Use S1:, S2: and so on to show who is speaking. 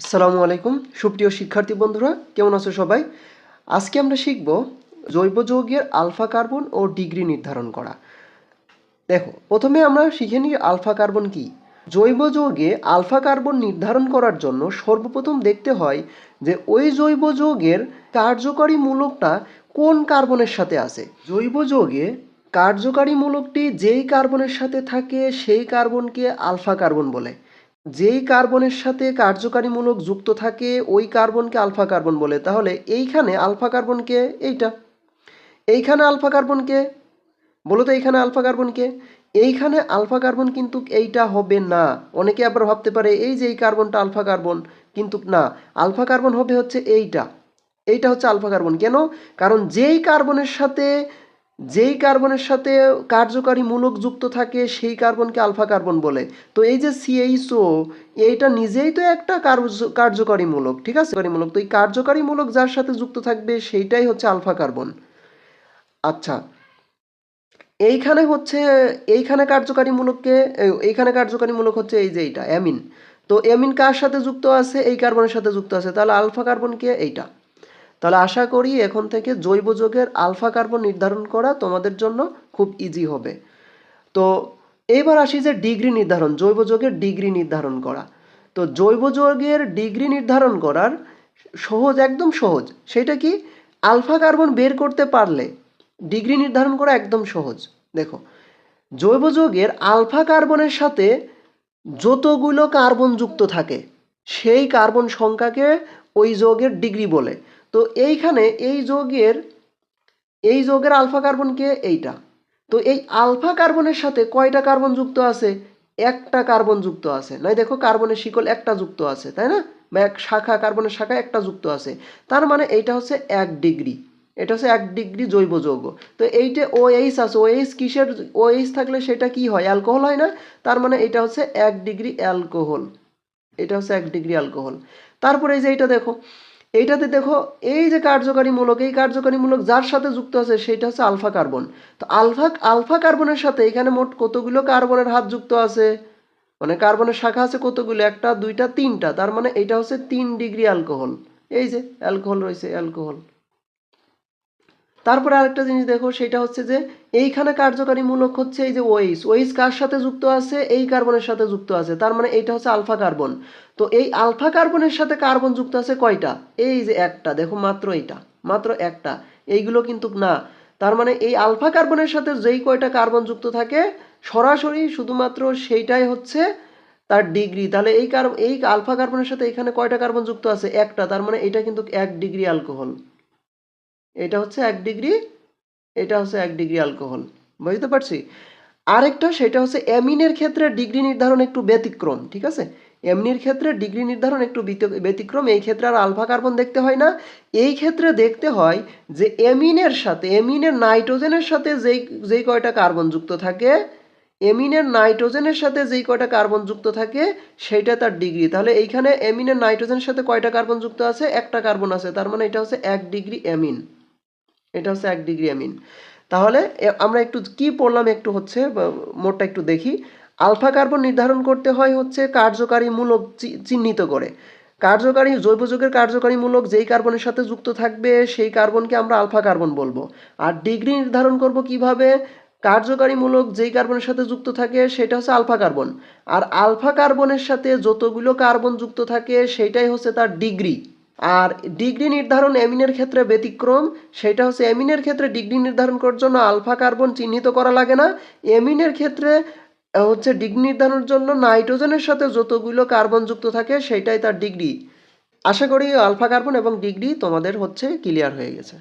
S1: আসসালামু আলাইকুম। সুপ্রিয় শিক্ষার্থী বন্ধুরা, কেমন আছো সবাই? আজকে আমরা শিখব জৈব যৌগের আলফা কার্বন ও ডিগ্রি নির্ধারণ করা। দেখো, প্রথমে আমরা শিখে নিই আলফা কার্বন কি। জৈব যৌগে আলফা কার্বন নির্ধারণ করার জন্য সর্বপ্রথম দেখতে হয় যে ওই জৈব যৌগের কার্যকরী মূলকটা কোন কার্বনের সাথে আছে। জৈব যৌগে কার্যকারী মূলকটি যেই কার্বনের সাথে থাকে, সেই কার্বনকে আলফা কার্বন বলে। যেই কার্বনের সাথে কার্যকারীমূলক যুক্ত থাকে, ওই কার্বনকে আলফা কার্বন বলে। তাহলে এইখানে আলফা কার্বনকে এইটা। এইখানে আলফা কার্বনকে বলো তো এইখানে আলফা কার্বনকে এইখানে আলফা কার্বন কিন্তু এইটা হবে না। অনেকে আবার ভাবতে পারে, এই যে এই কার্বনটা আলফা কার্বন, কিন্তু না। আলফা কার্বন হবে হচ্ছে এইটা। এইটা হচ্ছে আলফা কার্বন। কেন? কারণ যেই কার্বনের সাথে যেই কার্বনের সাথে কার্যকারী মূলক যুক্ত থাকে, সেই কার্বনকে আলফা কার্বন বলে। তো এই যে সিএইচও এইটা নিজেই তো একটা কার্যকারী মূলক, ঠিক আছে? মূলক। তো এই কার্যকারী মূলক যার সাথে যুক্ত থাকবে, সেইটাই হচ্ছে আলফা কার্বন। আচ্ছা এইখানে হচ্ছে, এইখানে কার্যকারী মূলককে এইখানে কার্যকারী মূলক হচ্ছে এই যে এইটা, অ্যামিন। তো অ্যামিন কার সাথে যুক্ত আছে? এই কার্বনের সাথে যুক্ত আছে। তাহলে আলফা কার্বনকে এইটা। তাহলে আশা করি এখন থেকে জৈব যৌগের আলফা কার্বন নির্ধারণ করা তোমাদের জন্য খুব ইজি হবে। তো এবার আসি যে ডিগ্রি নির্ধারণ, জৈব যৌগের ডিগ্রি নির্ধারণ করা। তো জৈব যৌগের ডিগ্রি নির্ধারণ করার সহজ, একদম সহজ, সেটা কি? আলফা কার্বন বের করতে পারলে ডিগ্রি নির্ধারণ করা একদম সহজ। দেখো, জৈব যৌগের আলফা কার্বনের সাথে যতগুলো কার্বন যুক্ত থাকে, সেই কার্বন সংখ্যাকে ওই যৌগের ডিগ্রি বলে। তো এইখানে এই যৌগের এই যৌগের আলফা কার্বনকে এইটা। তো এই আলফা কার্বনের সাথে কয়টা কার্বন যুক্ত আছে? একটা কার্বন যুক্ত আছে। নাই দেখো, কার্বনের শিকল একটা যুক্ত আছে, তাই না? বা এক শাখা, কার্বনের শাখা একটা যুক্ত আছে। তার মানে এইটা হচ্ছে এক ডিগ্রি। এটা হচ্ছে এক ডিগ্রি জৈব যৌগ। তো এইটা ও এইচ আছে। ও এইচ কিসের? ও এইচ থাকলে সেটা কি হয়? অ্যালকোহল হয় না? তার মানে এটা হচ্ছে এক ডিগ্রি অ্যালকোহল। এটা হচ্ছে এক ডিগ্রি অ্যালকোহল। তারপরে এই যে এইটা দেখো এইটাতে দেখো, এই যে কার্যকারী মূলক এই কার্যকারী মূলক যার সাথে যুক্ত আছে সেটা হচ্ছে আলফা কার্বন। তো আলফা আলফা কার্বনের সাথে এখানে মোট কতগুলো কার্বনের হাত যুক্ত আছে? মানে কার্বনের শাখা আছে কতগুলো? একটা, দুইটা, তিনটা। তার মানে এটা হচ্ছে তিন ডিগ্রি অ্যালকোহল। এই যে, অ্যালকোহল রয়েছে, অ্যালকোহল। তারপরে আরেকটা জিনিস দেখো, সেটা হচ্ছে যে এইখানে কার্যকারী মূলক হচ্ছে এই যে ওইস ওইস কার সাথে যুক্ত আছে? এই কার্বনের সাথে যুক্ত আছে। তার মানে এইটা হচ্ছে আলফা কার্বন তো এই আলফা কার্বনের সাথে কার্বন যুক্ত আছে কয়টা? এই যে একটা, দেখো মাত্র এইটা, মাত্র একটা। এইগুলো কিন্তু না। তার মানে এই আলফা কার্বনের সাথে যেই কয়টা কার্বন যুক্ত থাকে, সরাসরি শুধুমাত্র সেইটাই হচ্ছে তার ডিগ্রি তাহলে এই কার্ব এই আলফা কার্বনের সাথে এখানে কয়টা কার্বন যুক্ত আছে? একটা। তার মানে এটা কিন্তু এক ডিগ্রি অ্যালকোহল এটা হচ্ছে এক ডিগ্রি, এটা হচ্ছে এক ডিগ্রি অ্যালকোহল বুঝতে পারছি? আরেকটা সেটা হচ্ছে অ্যামিনের ক্ষেত্রে ডিগ্রি নির্ধারণ একটু ব্যতিক্রম, ঠিক আছে? এমনির ক্ষেত্রে ডিগ্রি নির্ধারণ একটু ব্যতিক্রম, এই ক্ষেত্রে আর আলফা কার্বন দেখতে হয় না। এই ক্ষেত্রে দেখতে হয় যে এমিনের সাথে এমিনের নাইট্রোজেনের সাথে যেই যেই কয়টা কার্বন যুক্ত থাকে এমিনের নাইট্রোজেনের সাথে যেই কয়টা কার্বন যুক্ত থাকে সেইটা তার ডিগ্রি। তাহলে এইখানে এমিনের নাইট্রোজেনের সাথে কয়টা কার্বন যুক্ত আছে? একটা কার্বন আছে, তার মানে এটা হচ্ছে এক ডিগ্রি এমিন এটা হচ্ছে এক ডিগ্রি অ্যামিন তাহলে আমরা একটু কি পড়লাম একটু হচ্ছে মোটটা একটু দেখি। আলফা কার্বন নির্ধারণ করতে হয় হচ্ছে কার্যকারী মূলক চিহ্নিত করে। কার্যকারী, জৈব যৌগের কার্যকারী মূলক যেই কার্বনের সাথে যুক্ত থাকবে, সেই কার্বনকে আমরা আলফা কার্বন বলব। আর ডিগ্রি নির্ধারণ করব কীভাবে? কার্যকারী মূলক যেই কার্বনের সাথে যুক্ত থাকে, সেটা হচ্ছে আলফা কার্বন। আর আলফা কার্বনের সাথে যতগুলো কার্বন যুক্ত থাকে, সেটাই হচ্ছে তার ডিগ্রি। আর ডিগ্রি নির্ধারণ অ্যামিনের ক্ষেত্রে ব্যতিক্রম, সেটা হচ্ছে অ্যামিনের ক্ষেত্রে ডিগ্রি নির্ধারণ করার জন্য আলফা কার্বন চিহ্নিত করা লাগে না। অ্যামিনের ক্ষেত্রে হচ্ছে ডিগ্রি নির্ধারণের জন্য নাইট্রোজেনের সাথে যতগুলো কার্বন যুক্ত থাকে, সেটাই তার ডিগ্রি। আশা করি আলফা কার্বন এবং ডিগ্রি তোমাদের হচ্ছে ক্লিয়ার হয়ে গেছে।